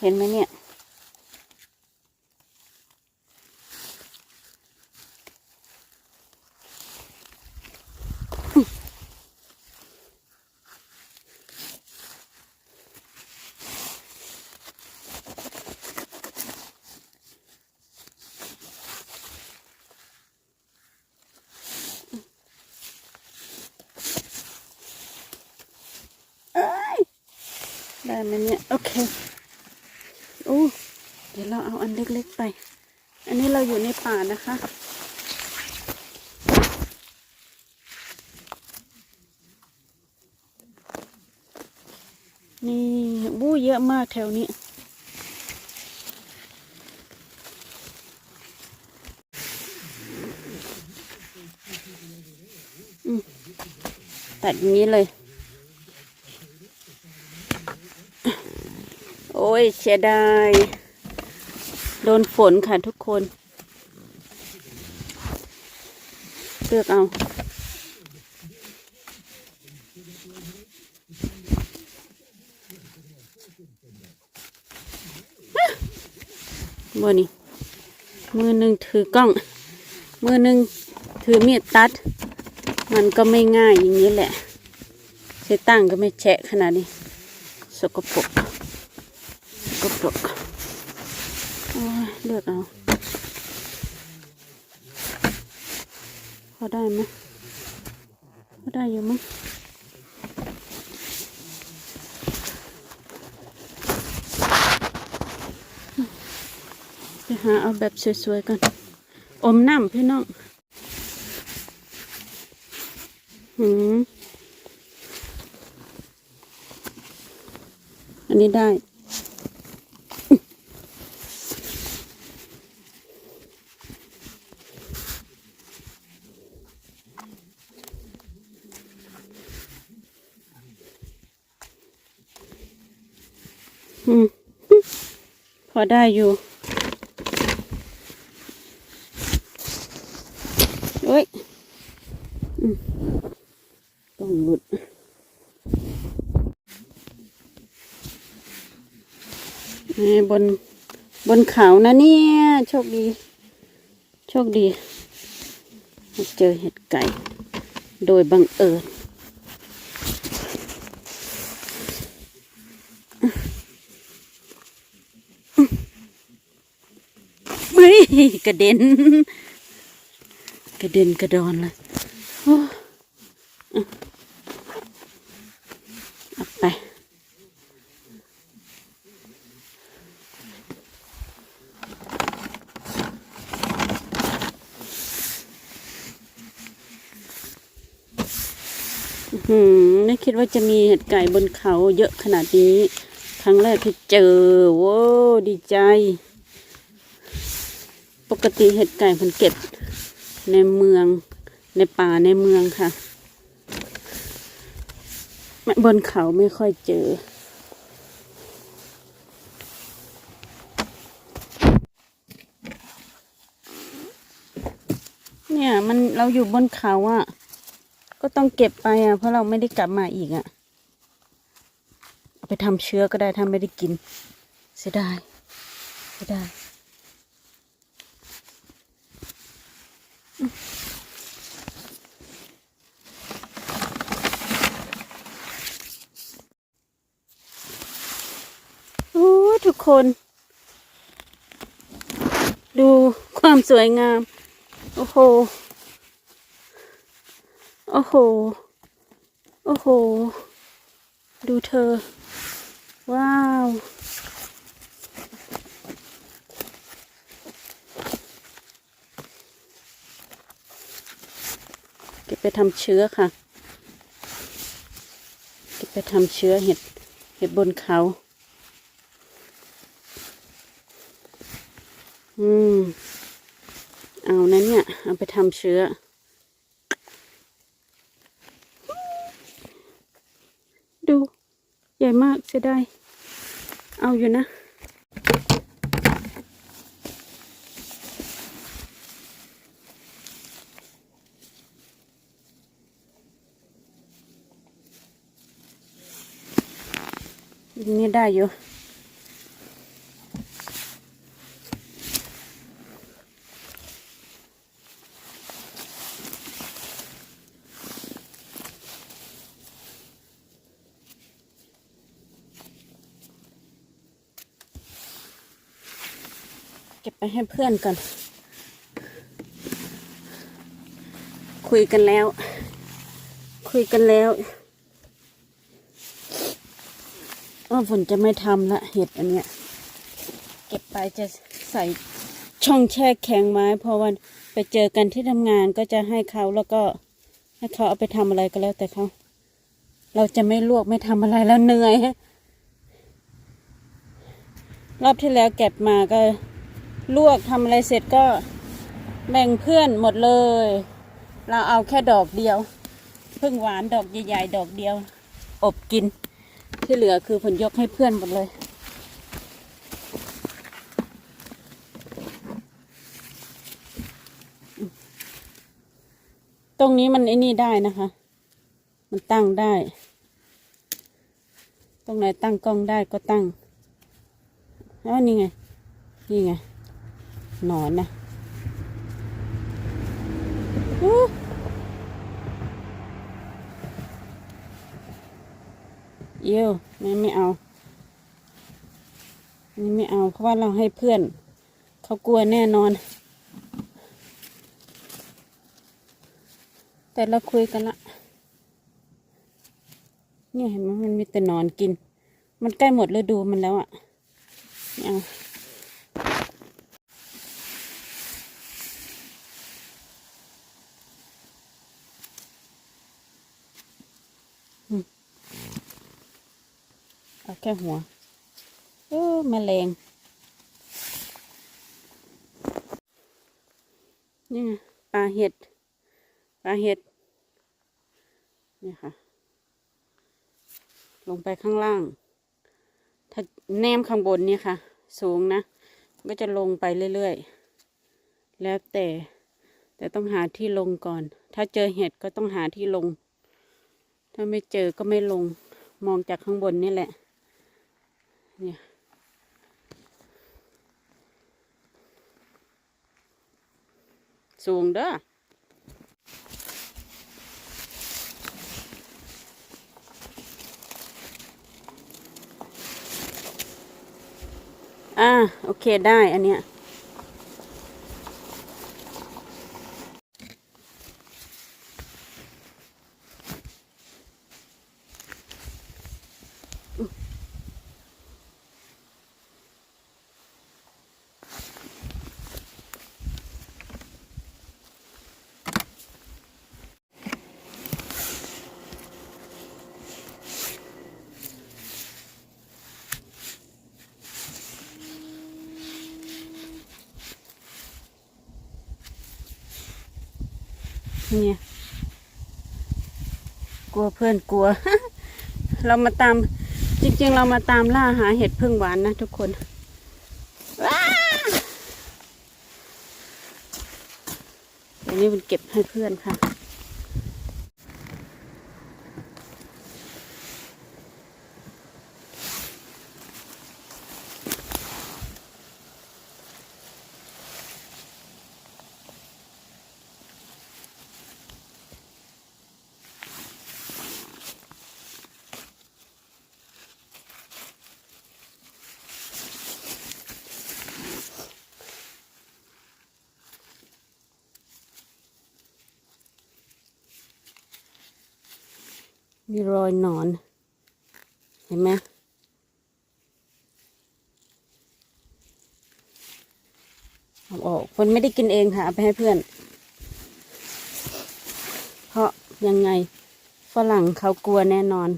เห็นไหมเนี่ย ได้ไหมเนี่ย โอเคโอ้เดี๋ยวเราเอาอันเล็กๆไป อันนี้เราอยู่ในป่านะคะ นี่บู้เยอะมากแถวนี้ ตัดอย่างนี้เลย โอ้ ยเสียดายโดนฝนค่ะทุกคน เลือกเอามือนี่ มือหนึ่งถือกล้อง มือหนึ่งถือมีดตัด มันก็ไม่ง่ายอย่างนี้แหละใช้ตั้งก็ไม่แฉะขนาดนี้ สกปรก กรกโอ้ยเลือกเอา พอได้ไหมพอได้อยู่มั้งไปหาเอาแบบสวยๆกัน อมน้ำพี่น้องหืมอันนี้ได้ อืม พ อได้อยู่เอ้ยต้องหลุดนี่บนบนเขานะเนี่ย โชคดี โชคดี เจอเห็ดไก่ โดยบังเอิญเฮ้ย กระเด็น กระเด็นกระดอนเลยเอาไปอืม ไม่คิดว่าจะมีเห็ดไก่บนเขาเยอะขนาดนี้ ครั้งแรกที่เจอ โว้ ดีใจ กติเห็ดไก่มันเก็บในเมืองในป่าในเมืองค่ะบนเขาไม่ค่อยเจอ เนี่ยมันเราอยู่บนเขาอะก็ต้องเก็บไปอะ เพราะเราไม่ได้กลับมาอีกอะเอาไปทำเชื้อก็ได้ถ้าไม่ได้กิน เสียดายเสียดายอืมโอ้ ทุกคน ดูความสวยงาม โอ้โห โอ้โห โอ้โห ดูเธอ ว้าว เก็บ ไปทำเชื้อค่ะ เก็บไปทำเชื้อเห็ดเห็ดบนเขา อืม เอานะเนี่ย เอาไปทำเชื้อ ดู ใหญ่มากเสียดายเอาอยู่นะินนี่ได้อยู่เก็บไปให้เพื่อนก่อน คุยกันแล้ว คุยกันแล้ว ฝนจะไม่ทำละเห็ดอันเนี้ย เก็บไปจะใส่ช่องแช่แข็งไว้เพราะว่าไปเจอกันที่ทำงานก็จะให้เขาแล้วก็ให้เขาเอาไปทำอะไรก็แล้วแต่เขา เราจะไม่ลวกไม่ทำอะไรแล้วเหนื่อยรอบที่แล้วเก็บมาก็ลวกทำอะไรเสร็จก็แบ่งเพื่อนหมดเลย เราเอาแค่ดอกเดียวพึ่งหวานดอกใหญ่ๆ ดอกเดียว อบกิน ที่เหลือคือผลยกให้เพื่อนหมดเลย ตรงนี้มันไอ้นี่ได้นะคะ มันตั้งได้ ตรงไหนตั้งกล้องได้ก็ตั้งแล้วนี่ไง นี่ไง หนอนนะอู้ เยี่ยวไม่ไม่เอานี่ไม่เอาเพราะว่าเราให้เพื่อน เขากลัวแน่นอน แต่เราคุยกันละเนี่ยเห็นไหมมันมีแต่นอนกิน มันใกล้หมดฤดูมันแล้วอะ่ะไม่เอา แค่หัว เออมแมลงนี่ไงปลาเห็ด ปลาเห็ด นี่ค่ะ ลงไปข้างล่าง ถ้าแนมข้างบนนี่ค่ะ สูงนะ ก็จะลงไปเรื่อยๆ แล้วแต่ แต่ต้องหาที่ลงก่อน ถ้าเจอเห็ดก็ต้องหาที่ลง ถ้าไม่เจอก็ไม่ลง มองจากข้างบนนี่แหละ เนี่ยสูงเด้ออ่าโอเคได้อันเนี้ย เนี่ยกลัวเพื่อนกลัว เรามาตาม จริง ๆ เรามาตามล่าหาเห็ดพึ่งหวานนะทุกคนอันนี้มันเก็บให้เพื่อนค่ะ อยหนอน เห็นไหมเอาออกคนไม่ได้กินเองค่ะเอาไปให้เพื่อน เพราะยังไงฝรั่งเขากลัวแน่นอน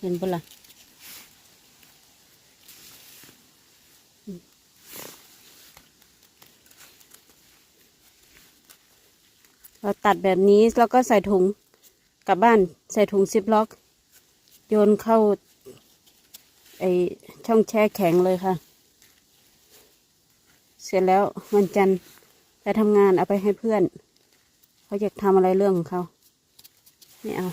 เห็นปะล่ะ ตัดแบบนี้แล้วก็ใส่ถุงกลับบ้านใส่ถุงซิปล็อก โยนเข้าไอช่องแช่แข็งเลยค่ะ เสร็จแล้ววันจันทร์ไปทำงานเอาไปให้เพื่อน เขาอยากทำอะไรเรื่องของเขาไม่เอา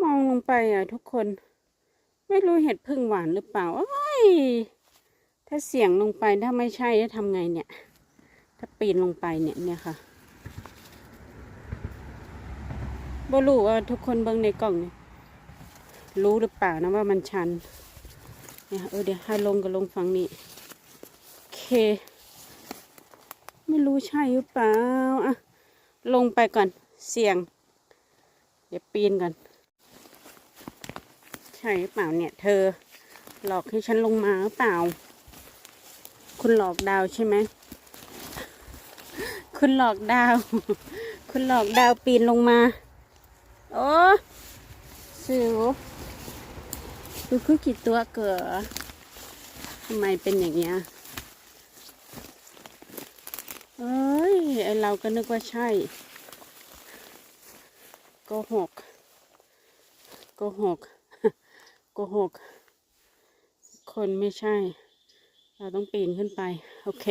มองลงไปอะทุกคน ไม่รู้เห็ดพึ่งหวานหรือเปล่า โอ้ย ถ้าเสียงลงไปถ้าไม่ใช่จะทำไงเนี่ย ถ้าปีนลงไปเนี่ยเนี่ยค่ะบ่รู้ว่าทุกคนเบิ่งในกล่องเนี่ยรู้หรือเปล่านะว่ามันชันเนี่ยเออเดี๋ยวให้ลงก็ลงฝั่งนี้โอเค ไม่รู้ใช่หรือเปล่าอะลงไปก่อนเสี่ยง เดี๋ยวปีนก่อนใช่หรือเปล่าเนี่ย เธอหลอกให้ฉันลงมาหรือเปล่า คุณหลอกดาวใช่ไหม คุณหลอกดาว คุณหลอกดาวปีนลงมา โอ้สิวดูคือกี่ตัวเกิดทำไมเป็นอย่างเงี้ยเอ้ย ไอเราก็นึกว่าใช่โกหกโกหกโกหก คนไม่ใช่ เราต้องปีนขึ้นไป โอเค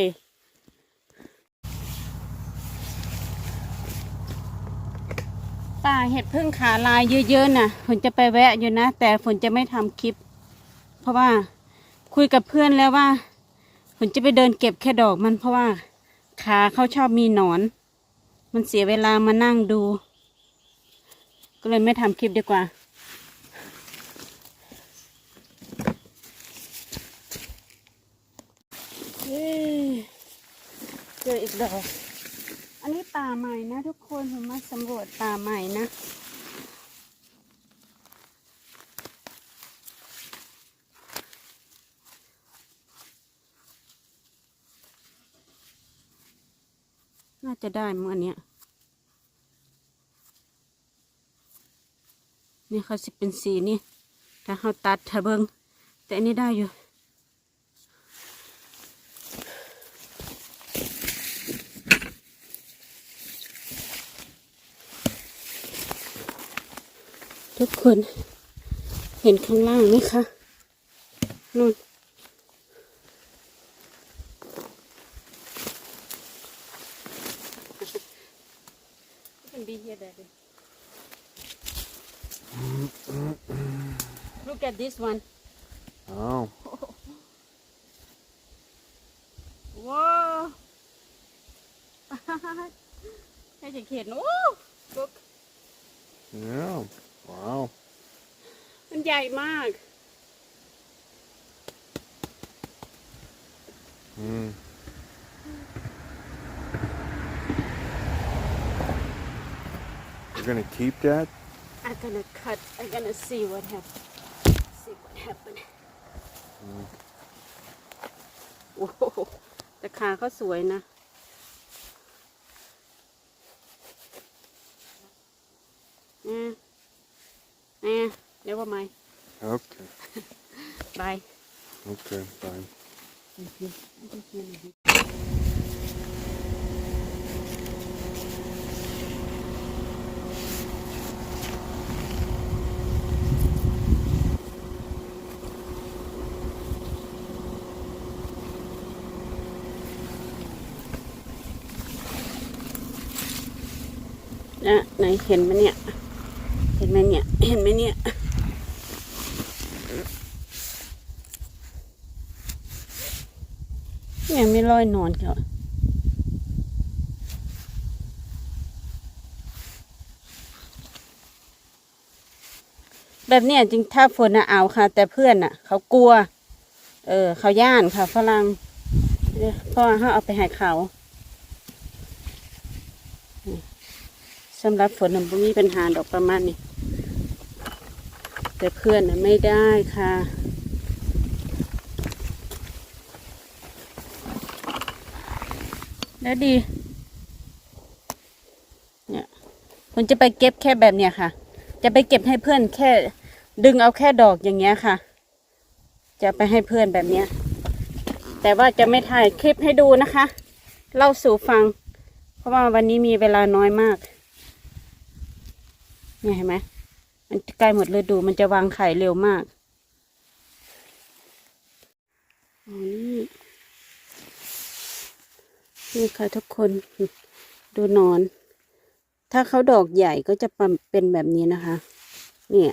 ป่าเห็ดพึ่งขาลายเยอะๆน่ะฝนจะไปแวะอยู่นะ แต่ฝนจะไม่ทำคลิป เพราะว่าคุยกับเพื่อนแล้วว่าฝนจะไปเดินเก็บแค่ดอกมันเพราะว่าขาเขาชอบมีหนอน มันเสียเวลามานั่งดู ก็เลยไม่ทำคลิปดีกว่า เย้เจ ออีกดอก อันนี้ป่าใหม่นะทุกคนผมมาสำรวจป่าใหม่นะ น่าจะได้มั้งอันเนี้ยนี่เขาสิเป็นสีนี่ ถ้าเขาตัดถ้าเบิงแต่อันนี้ได้อยู่ ทุกคน เห็นข้างล่างไหมคะนู่นเป็นบีเฮีย daddy look at this one Oh, ว้าว ให้จะเขียนโอ้ look yeah. Wow. มันให ญ่มาก Mm. You're gonna keep that? I'm gonna cut I'm gonna see what happen see what happen โอ้โหแต่ขาเขาสวยนะ อืมอืมเดี๋ยวว่าไหม Okay. บาย Okay, fine. นะไหนเห็นไหมเนี่ย เห็นไหมเนี่ย เห็นไหมเนี่ย เนี่ยไม่ รอยนอนเขาแบบเนี้ยจริงถ้าฝนนะเอาค่ะ แต่เพื่อนน่ะ เขากลัว เออ เขาย่านค่ะฝรั่งเนี่ยเพราะว่าเขาเอาไปให้เขาสำหรับฝนน่ะบ่มีปัญหาดอกประมาณนี้แต่เพื่อนน่ะไม่ได้ค่ะ แล้วดี เนี่ยผมจะไปเก็บแค่แบบเนี้ยค่ะ จะไปเก็บให้เพื่อนแค่ ดึงเอาแค่ดอกอย่างเงี้ยค่ะ จะไปให้เพื่อนแบบเนี้ย แต่ว่าจะไม่ถ่ายคลิปให้ดูนะคะ เล่าสู่ฟัง เพราะว่าวันนี้มีเวลาน้อยมาก เนี่ยเห็นไหมมันใกล้หมดฤดูมันจะวางไข่เร็วมากอ๋อนี่ นี่ค่ะทุกคนดูนอน ถ้าเขาดอกใหญ่ก็จะเป็นแบบนี้นะคะ เนี่ย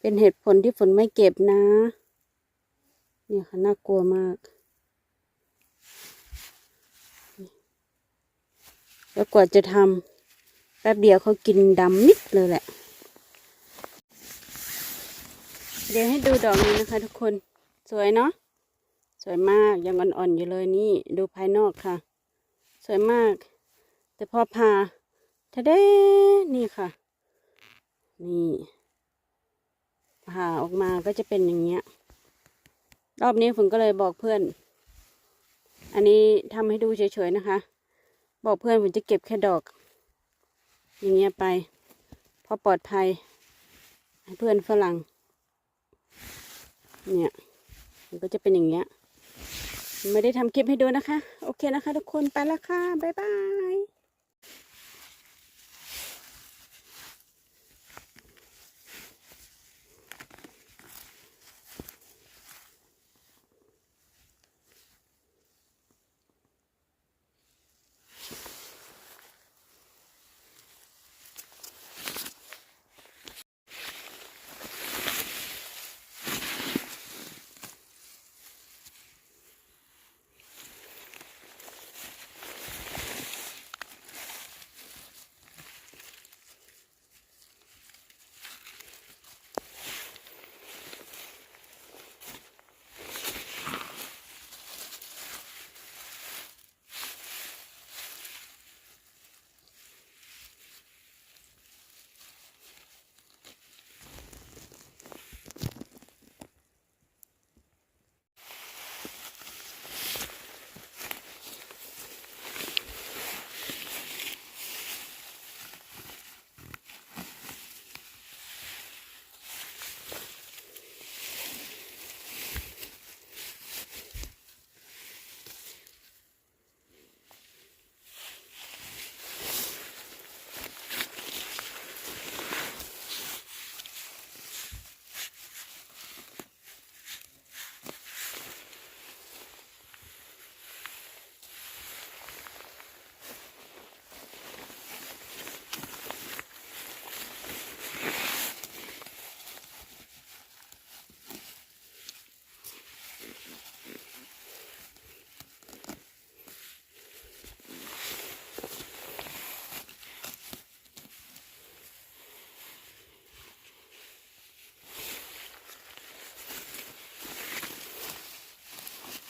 เป็นเหตุผลที่ฝนไม่เก็บนะ เนี่ยค่ะน่ากลัวมาก แล้วกว่าจะทำแป๊บเดียวเขากินดำมิดเลยแหละ เดี๋ยวให้ดูดอกนี้นะคะทุกคน สวยเนาะ วยมากยังอ่อนๆอยู่เลยนี่ดูภายนอกค่ะ สวยมาก แต่พอพาทะเด้นี่ค่ะ นี่ผ่าออกมาก็จะเป็นอย่างเงี้ย รอบนี้ฝนก็เลยบอกเพื่อน อันนี้ทำให้ดูเฉยๆนะคะ บอกเพื่อนผมจะเก็บแค่ดอก อย่างเงี้ยไป พอปลอดภัย ให้เพื่อนฝรั่ง เนี่ย มันก็จะเป็นอย่างเงี้ย ไม่ได้ทำคลิปให้ดูนะคะ โอเคนะคะ ทุกคนไปละค่ะ บ๊ายบาย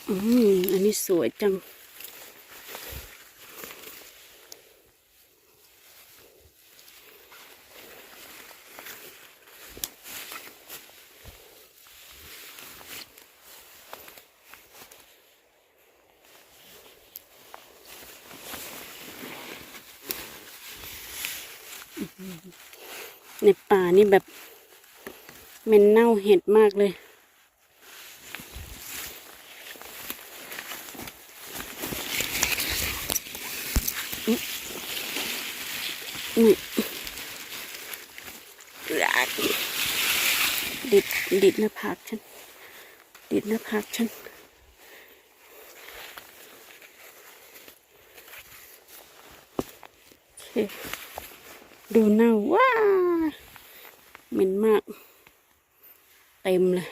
อืมอันนี้สวยจัง ในป่านี่แบบเหม็นเน่าเห็ดมากเลย นี่รักดิดดิดหน้าผากฉัน ดิดหน้าผากฉันดูเน่าว้าเหม็นมาก เต็มเลย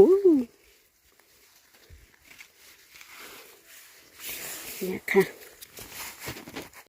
อู้เนี่ยค่ะ